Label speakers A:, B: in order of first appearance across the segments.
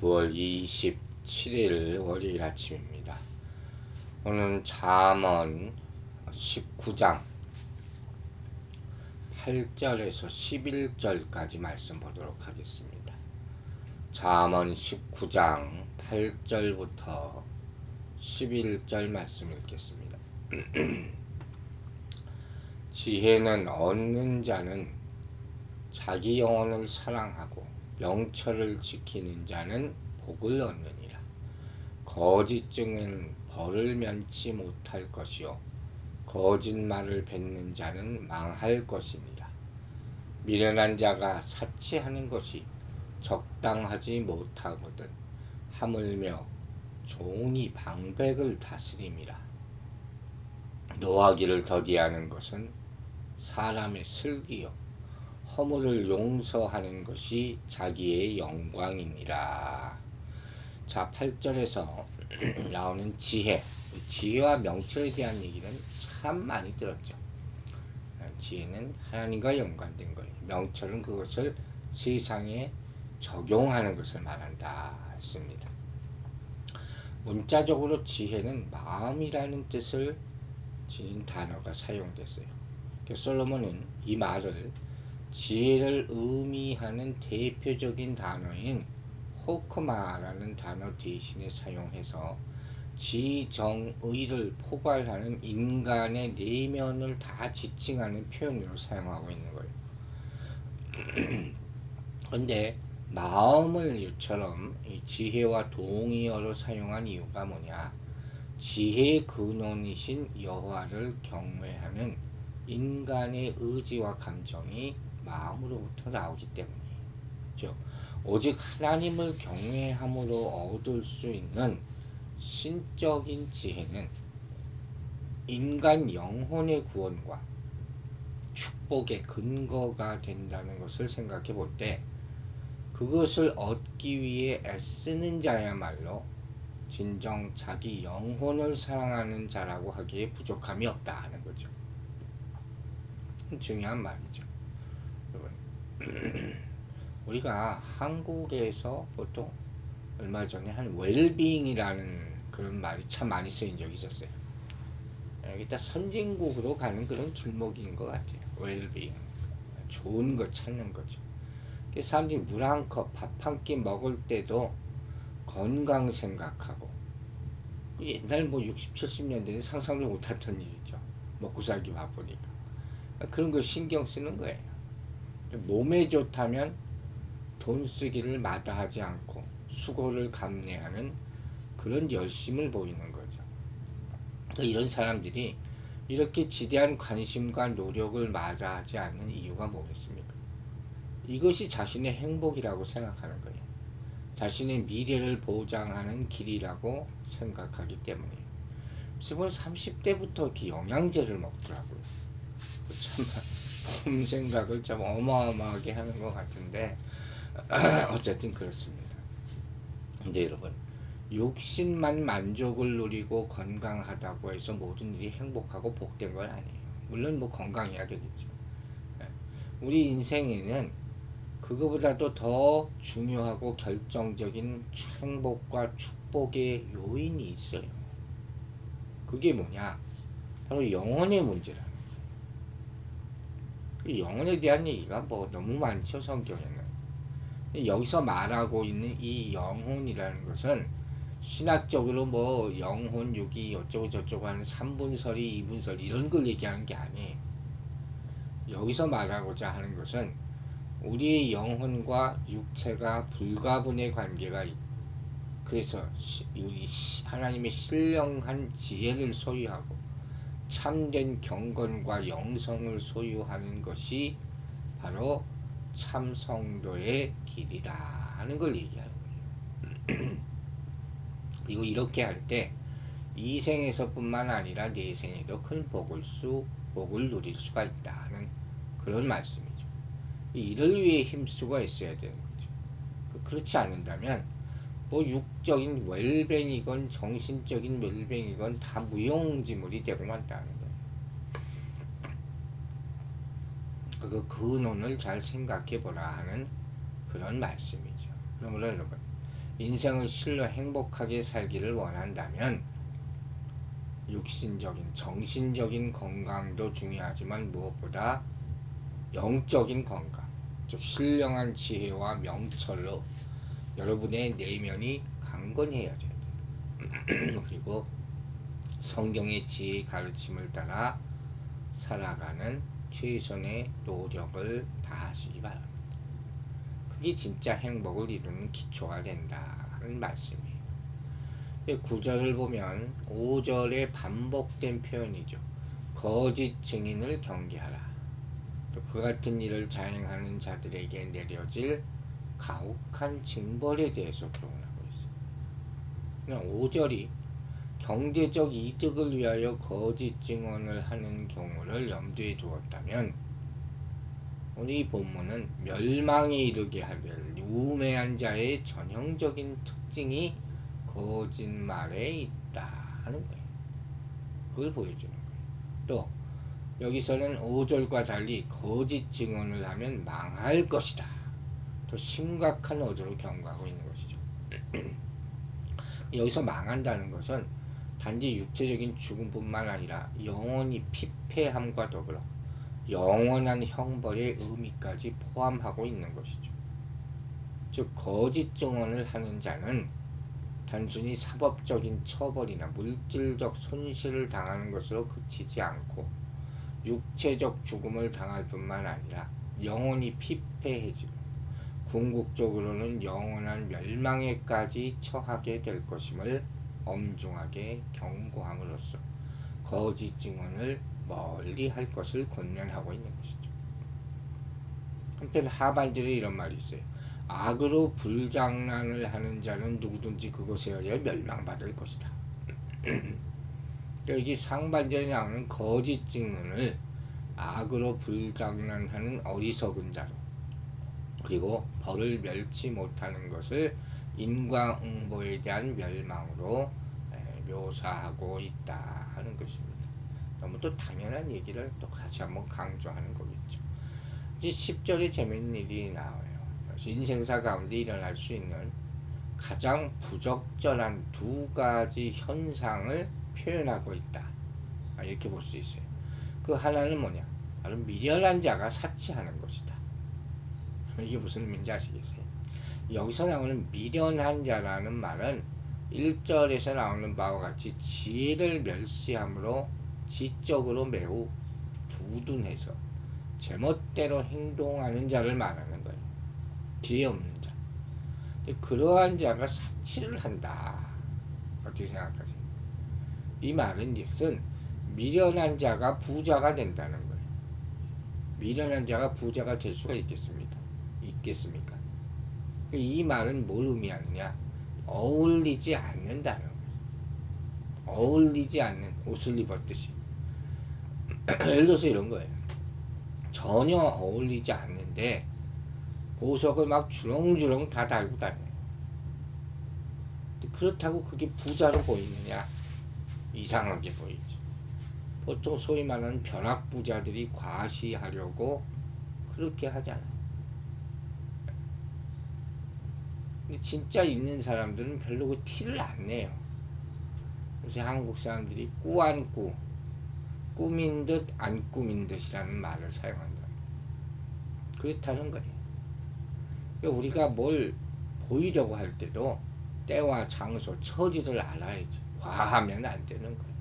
A: 9월 27일 월요일 아침입니다. 오늘 잠언 19장 8절에서 11절까지 말씀 보도록 하겠습니다. 잠언 19장 8절부터 11절 말씀 읽겠습니다. 지혜는 얻는 자는 자기 영혼을 사랑하고 명철을 지키는 자는 복을 얻느니라. 거짓 증은 벌을 면치 못할 것이요 거짓말을 뱉는 자는 망할 것이니라. 미련한 자가 사치하는 것이 적당하지 못하거든 하물며 종이 방백을 다스림이라. 노하기를 더디하는 것은 사람의 슬기요 허물을 용서하는 것이 자기의 영광이니라. 자, 8절에서 나오는 지혜. 지혜와 명철에 대한 얘기는 참 많이 들었죠. 지혜는 하나님과 연관된 거예요. 명철은 그것을 세상에 적용하는 것을 말한다 했습니다. 문자적으로 지혜는 마음이라는 뜻을 지닌 단어가 사용됐어요. 솔로몬은 이 말을 지혜를 의미하는 대표적인 단어인 호크마라는 단어 대신에 사용해서 지정의를 포괄하는 인간의 내면을 다 지칭하는 표현으로 사용하고 있는 거예요. 그런데 마음을 이처럼 지혜와 동의어로 사용한 이유가 뭐냐? 지혜의 근원이신 여호와를 경외하는 인간의 의지와 감정이 마음으로부터 나오기 때문이죠. 오직 하나님을 경외함으로 얻을 수 있는 신적인 지혜는 인간 영혼의 구원과 축복의 근거가 된다는 것을 생각해 볼 때 그것을 얻기 위해 애쓰는 자야말로 진정 자기 영혼을 사랑하는 자라고 하기에 부족함이 없다 하는 거죠. 중요한 말이죠. 우리가 한국에서 보통 얼마 전에 한 웰빙이라는 그런 말이 참 많이 쓰인 적이 있었어요. 여기다 선진국으로 가는 그런 길목인 것 같아요. 웰빙. 좋은 거 찾는 거죠. 사람들이 물 한 컵, 밥 한 끼 먹을 때도 건강 생각하고 옛날 뭐 60, 70년대는 상상도 못했던 일이죠. 먹고 살기 바쁘니까. 그런 거 신경 쓰는 거예요. 몸에 좋다면 돈 쓰기를 마다하지 않고 수고를 감내하는 그런 열심을 보이는 거죠. 그러니까 이런 사람들이 이렇게 지대한 관심과 노력을 마다하지 않는 이유가 뭐겠습니까? 이것이 자신의 행복이라고 생각하는 거예요. 자신의 미래를 보장하는 길이라고 생각하기 때문이에요. 그래서 30대부터 이렇게 영양제를 먹더라고요. 참, 생각을 참 어마어마하게 하는 것 같은데, 어쨌든 그렇습니다. 근데 여러분, 육신만 만족을 누리고 건강하다고 해서 모든 일이 행복하고 복된 건 아니에요. 물론 뭐 건강해야 되겠죠. 네. 우리 인생에는 그거보다도 더 중요하고 결정적인 행복과 축복의 요인이 있어요. 그게 뭐냐? 바로 영혼의 문제라 영혼에 대한 얘기가 뭐 너무 많죠, 성경에는. 여기서 말하고 있는 이 영혼이라는 것은 신학적으로 뭐 영혼, 육이 어쩌고 저쩌고 하는 3분설이, 2분설 이런 걸 얘기하는 게 아니에요. 여기서 말하고자 하는 것은 우리의 영혼과 육체가 불가분의 관계가 있 그래서 우리 하나님의 신령한 지혜를 소유하고 참된 경건과 영성을 소유하는 것이 바로 참 성도의 길이라 하는 걸 얘기하는 거예요. 그리고 이렇게 할 때 이 생에서뿐만 아니라 내 생에도 큰 복을 수 복을 누릴 수가 있다는 그런 말씀이죠. 이를 위해 힘쓰고 있어야 되는 거죠. 그, 그렇지 않는다면 뭐 육적인 웰뱅이건 정신적인 웰뱅이건 다 무용지물이 되고 만다는 거예요. 그 근원을 잘 생각해 보라 하는 그런 말씀이죠. 그러므로 여러분 인생을 실로 행복하게 살기를 원한다면 육신적인 정신적인 건강도 중요하지만 무엇보다 영적인 건강 즉 신령한 지혜와 명철로 여러분의 내면이 강건해야져야 돼요. 그리고 성경의 지혜 가르침을 따라 살아가는 최선의 노력을 다하시기 바랍니다. 그게 진짜 행복을 이루는 기초가 된다는 말씀이에요. 구절을 보면 5절에 반복된 표현이죠. 거짓 증인을 경계하라. 또 그 같은 일을 자행하는 자들에게 내려질 가혹한 징벌에 대해서 교훈하고 있어요. 5절이 경제적 이득을 위하여 거짓 증언을 하는 경우를 염두에 두었다면 이 본문은 멸망에 이르게 할 우매한 자의 전형적인 특징이 거짓말에 있다 하는 거예요. 그걸 보여주는 거예요. 또 여기서는 5절과 달리 거짓 증언을 하면 망할 것이다. 더 심각한 어조로 경고하고 있는 것이죠. 여기서 망한다는 것은 단지 육체적인 죽음뿐만 아니라 영원히 피폐함과 더불어 영원한 형벌의 의미까지 포함하고 있는 것이죠. 즉 거짓 증언을 하는 자는 단순히 사법적인 처벌이나 물질적 손실을 당하는 것으로 그치지 않고 육체적 죽음을 당할 뿐만 아니라 영원히 피폐해지고 궁극적으로는 영원한 멸망에까지 처하게 될 것임을 엄중하게 경고함으로써 거짓 증언을 멀리 할 것을 권면하고 있는 것이죠. 한편 하반절에 이런 말이 있어요. 악으로 불장난을 하는 자는 누구든지 그것에 의하여 멸망받을 것이다. 여기 상반절에 나오는 거짓 증언을 악으로 불장난하는 어리석은 자로 그리고 벌을 멸치 못하는 것을 인과응보에 대한 멸망으로 묘사하고 있다 하는 것입니다. 너무 또 당연한 얘기를 또 같이 한번 강조하는 거겠죠. 이제 10절에 재밌는 일이 나와요. 인생사 가운데 일어날 수 있는 가장 부적절한 두 가지 현상을 표현하고 있다. 아, 이렇게 볼 수 있어요. 그 하나는 뭐냐? 바로 미련한 자가 사치하는 것이다. 이게 무슨 의미인지 아시겠어요? 여기서 나오는 미련한 자라는 말은 1절에서 나오는 바와 같이 지혜를 멸시함으로 지적으로 매우 두둔해서 제멋대로 행동하는 자를 말하는 거예요. 지혜 없는 자. 그러한 자가 사치를 한다. 어떻게 생각하세요? 이 말은 즉슨 미련한 자가 부자가 된다는 거예요. 미련한 자가 부자가 될 수가 있겠습니다. 있겠습니까? 이 말은 뭘 의미하느냐? 어울리지 않는다는 거예요. 어울리지 않는 옷을 입었듯이. 예를 들어서 이런 거예요. 전혀 어울리지 않는데 보석을 막 주렁주렁 다 달고 다녀요. 그렇다고 그게 부자로 보이느냐? 이상하게 보이죠. 보통 소위 말하는 벼락부자들이 과시하려고 그렇게 하잖아요. 근데 진짜 있는 사람들은 별로 그 티를 안 내요. 요새 한국 사람들이 꾸안꾸, 꾸민 듯 안 꾸민 듯이라는 말을 사용한다. 그렇다는 거예요. 그러니까 우리가 뭘 보이려고 할 때도 때와 장소, 처지를 알아야지. 과하면 안 되는 거예요.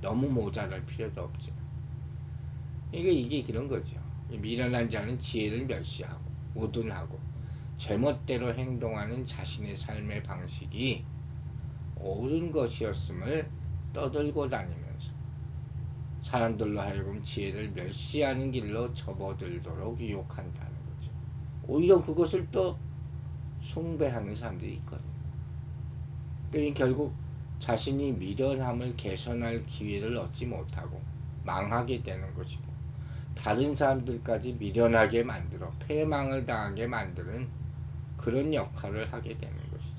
A: 너무 모자랄 필요도 없지. 이게 이게 그런 거죠. 미련한 자는 지혜를 멸시하고 우둔하고 제멋대로 행동하는 자신의 삶의 방식이 옳은 것이었음을 떠들고 다니면서 사람들로 하여금 지혜를 멸시하는 길로 접어들도록 유혹한다는 거죠. 오히려 그것을 또 숭배하는 사람들이 있거든요. 그러니까 결국 자신이 미련함을 개선할 기회를 얻지 못하고 망하게 되는 것이고 다른 사람들까지 미련하게 만들어 패망을 당하게 만드는 그런 역할을 하게 되는 것이죠.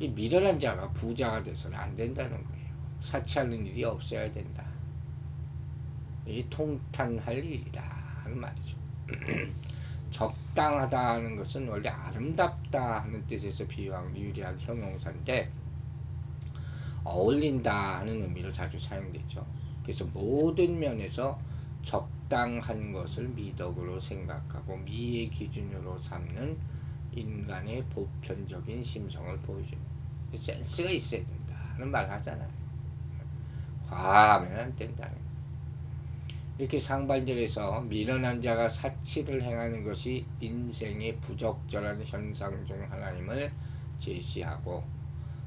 A: 이 미련한 자가 부자가 돼서는 안 된다는 거예요. 사치하는 일이 없어야 된다. 이 통탄할 일이다 하는 말이죠. 적 적당하다 하는 것은 원래 아름답다 하는 뜻에서 비유한 유리한 형용사인데 어울린다 하는 의미로 자주 사용되죠. 그래서 모든 면에서 적당한 것을 미덕으로 생각하고 미의 기준으로 삼는 인간의 보편적인 심성을 보여주는 센스가 있어야 된다는 말 하잖아요. 과하면 안 된다는. 이렇게 상반절에서 미련한 자가 사치를 행하는 것이 인생의 부적절한 현상 중 하나임을 제시하고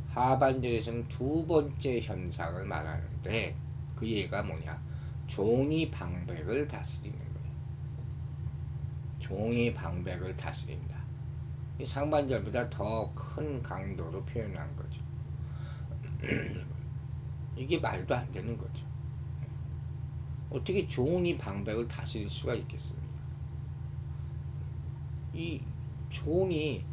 A: 하반절에서는 두 번째 현상을 말하는데 그 예가 뭐냐? 종이 방백을 다스리는 거예요. 종이 방백을 다스린다. 이 상반절보다 더 큰 강도로 표현한 거죠. 이게 말도 안 되는 거죠. 어떻게 종이 방백을 다스릴 수가 있겠습니까? 이 종이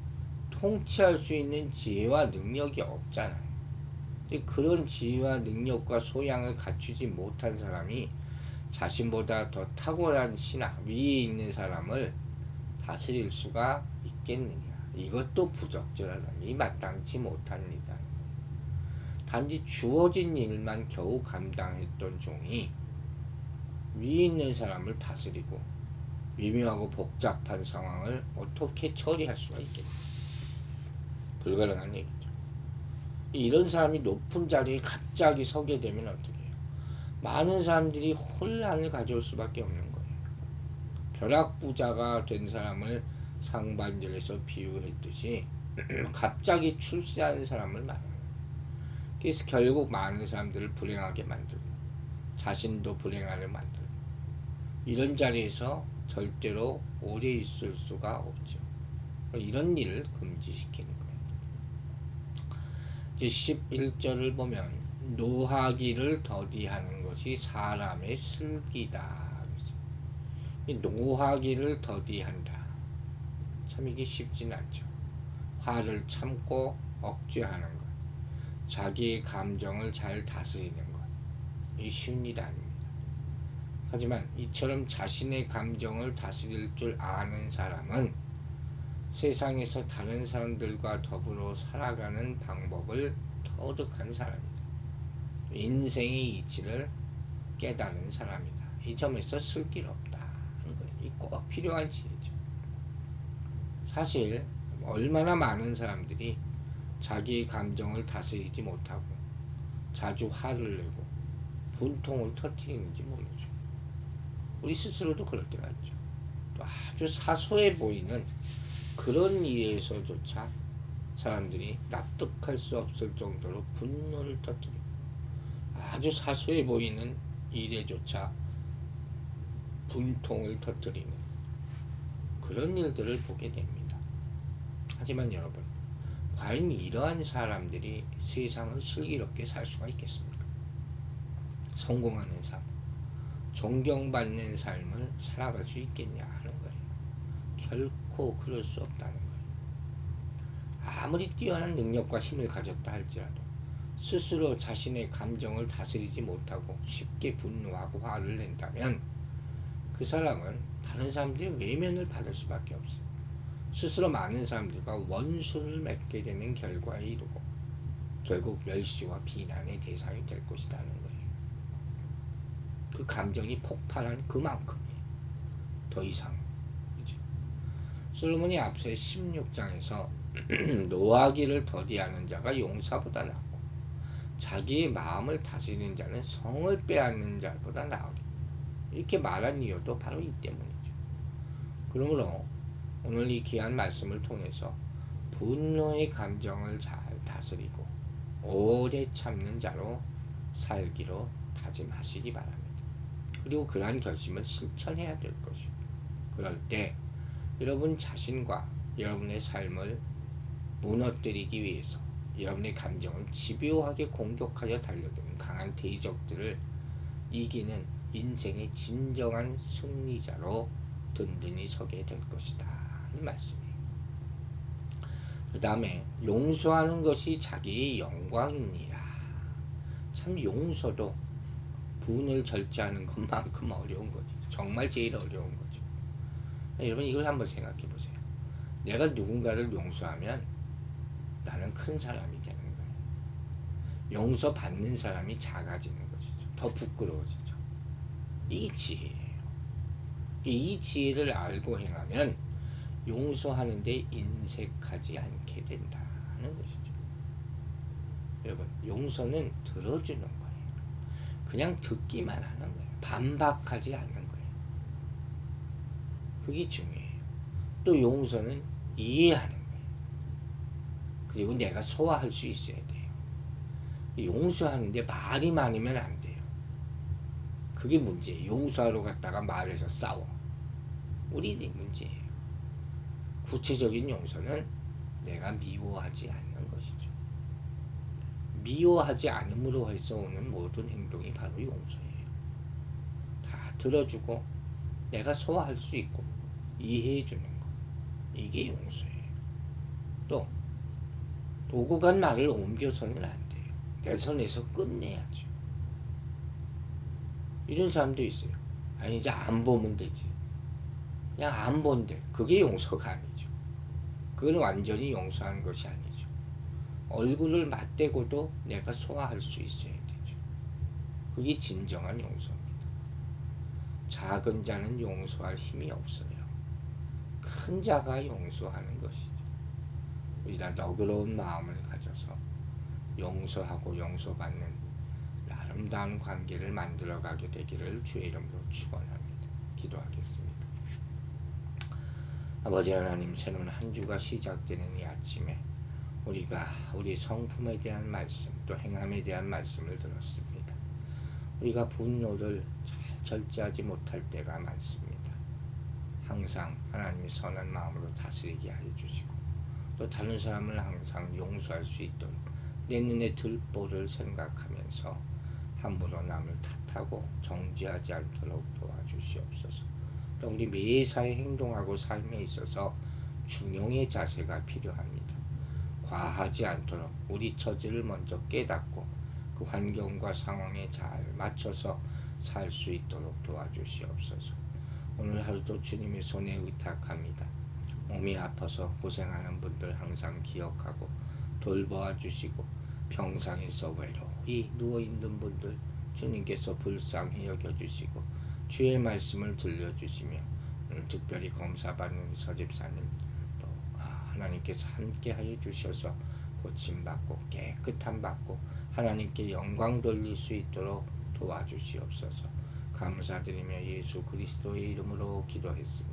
A: 통치할 수 있는 지혜와 능력이 없잖아요. 그런 지혜와 능력과 소양을 갖추지 못한 사람이 자신보다 더 탁월한 신하 위에 있는 사람을 다스릴 수가 있겠느냐? 이것도 부적절하다니 마땅치 못합니다. 단지 주어진 일만 겨우 감당했던 종이 위에 있는 사람을 다스리고 미묘하고 복잡한 상황을 어떻게 처리할 수가 있겠냐? 불가능한 얘기죠. 이런 사람이 높은 자리에 갑자기 서게 되면 어떻게 해요? 많은 사람들이 혼란을 가져올 수밖에 없는 거예요. 벼락부자가 된 사람을 상반절에서 비유했듯이 갑자기 출세하는 사람을 말해요. 그래서 결국 많은 사람들을 불행하게 만들고 자신도 불행하게 만들고 이런 자리에서 절대로 오래 있을 수가 없죠. 이런 일을 금지시키는 거예요. 이제 11절을 보면 노하기를 더디하는 것이 사람의 슬기다. 이 노하기를 더디한다. 참 이게 쉽진 않죠. 화를 참고 억제하는 것, 자기의 감정을 잘 다스리는 것, 이 쉬운 일 아닙니다. 하지만 이처럼 자신의 감정을 다스릴 줄 아는 사람은 세상에서 다른 사람들과 더불어 살아가는 방법을 터득한 사람이다. 인생의 이치를 깨달은 사람이다. 이 점에서 하는 거예요. 이꼭 필요한 지혜죠. 사실 얼마나 많은 사람들이 자기의 감정을 다스리지 못하고 자주 화를 내고 분통을 터뜨리는지 모르죠. 우리 스스로도 그럴 때가 있죠. 또 아주 사소해 보이는 그런 일에서조차 사람들이 납득할 수 없을 정도로 분노를 터뜨리고 아주 사소해 보이는 일에조차 분통을 터뜨리는 그런 일들을 보게 됩니다. 하지만 여러분, 과연 이러한 사람들이 세상을 슬기롭게 살 수가 있겠습니까? 성공하는 삶, 존경받는 삶을 살아갈 수 있겠냐 하는 거예요. 결코 그럴 수 없다는 거예요. 아무리 뛰어난 능력과 힘을 가졌다 할지라도 스스로 자신의 감정을 다스리지 못하고 쉽게 분노하고 화를 낸다면 그 사람은 다른 사람들의 외면을 받을 수밖에 없어요. 스스로 많은 사람들과 원수를 맺게 되는 결과에 이르고 결국 멸시와 비난의 대상이 될 것이라는 거예요. 그 감정이 폭발한 그만큼이에요. 더 이상. 이제 솔로몬이 앞서 16장에서 노하기를 더디하는 자가 용사보다 낫고 자기의 마음을 다스리는 자는 성을 빼앗는 자보다 나으리. 이렇게 말한 이유도 바로 이 때문이죠. 그러므로 오늘 이 귀한 말씀을 통해서 분노의 감정을 잘 다스리고 오래 참는 자로 살기로 다짐하시기 바랍니다. 그리고 그러한 결심을 실천해야 될 것이고 그럴 때 여러분 자신과 여러분의 삶을 무너뜨리기 위해서 여러분의 감정을 집요하게 공격하여 달려드는 강한 대적들을 이기는 인생의 진정한 승리자로 든든히 서게 될 것이다. 이 말씀이에요. 그 다음에 용서하는 것이 자기의 영광이니라. 참 용서도 분을 절제하는 것만큼 어려운 거죠. 정말 제일 어려운 거죠. 여러분 이걸 한번 생각해 보세요. 내가 누군가를 용서하면 나는 큰 사람이 되는 거예요. 용서 받는 사람이 작아지는 것이죠. 더 부끄러워지죠. 이게 지혜예요. 이 지혜를 알고 행하면 용서하는데 인색하지 않게 된다는 것이죠. 여러분, 용서는 들어주는 거예요. 그냥 듣기만 하는 거예요. 반박하지 않는 거예요. 그게 중요해요. 또 용서는 이해하는 거예요. 그리고 내가 소화할 수 있어야 돼요. 용서하는데 말이 많으면 안 돼요. 그게 문제예요. 용서하러 갔다가 말해서 싸워. 우리들이 문제예요. 구체적인 용서는 내가 미워하지 않는 것이죠. 미워하지 않음으로 해서 오는 모든 행동이 바로 용서예요. 다 들어주고 내가 소화할 수 있고 이해해 주는 것. 이게 용서예요. 또 도구 간 말을 옮겨서는 안 돼요. 내 선에서 끝내야죠. 이런 사람도 있어요. 아니 이제 안 보면 되지. 그냥 안 본대. 그게 용서가 아니죠. 그건 완전히 용서하는 것이 아니죠. 얼굴을 맞대고도 내가 소화할 수 있어야 되죠. 그게 진정한 용서입니다. 작은 자는 용서할 힘이 없어요. 큰 자가 용서하는 것이죠. 우리가 너그러운 마음을 가져서 용서하고 용서받는 아름다운 관계를 만들어가게 되기를 주의 이름으로 축원합니다. 기도하겠습니다. 아버지 하나님 새로운 한 주가 시작되는 이 아침에 우리가 우리 성품에 대한 말씀 또 행함에 대한 말씀을 들었습니다. 우리가 분노를 잘 절제하지 못할 때가 많습니다. 항상 하나님이 선한 마음으로 다스리게 하여 주시고 또 다른 사람을 항상 용서할 수 있도록 내 눈에 들보를 생각하면서 함부로 남을 탓하고 정죄하지 않도록 도와주시옵소서. 또 우리 매사에 행동하고 삶에 있어서 중용의 자세가 필요합니다. 과하지 않도록 우리 처지를 먼저 깨닫고 그 환경과 상황에 잘 맞춰서 살 수 있도록 도와주시옵소서. 오늘 하루도 주님의 손에 의탁합니다. 몸이 아파서 고생하는 분들 항상 기억하고 돌보아 주시고 병상에서 외로이 누워 있는 분들 주님께서 불쌍히 여겨 주시고 주의 말씀을 들려 주시며 오늘 특별히 검사 받는 서집사님 또 아, 하나님께서 함께 하여 주셔서 고침 받고 깨끗함 받고 하나님께 영광 돌릴 수 있도록 도와주시옵소서. 감사드리며 예수 그리스도의 이름으로 기도했습니다.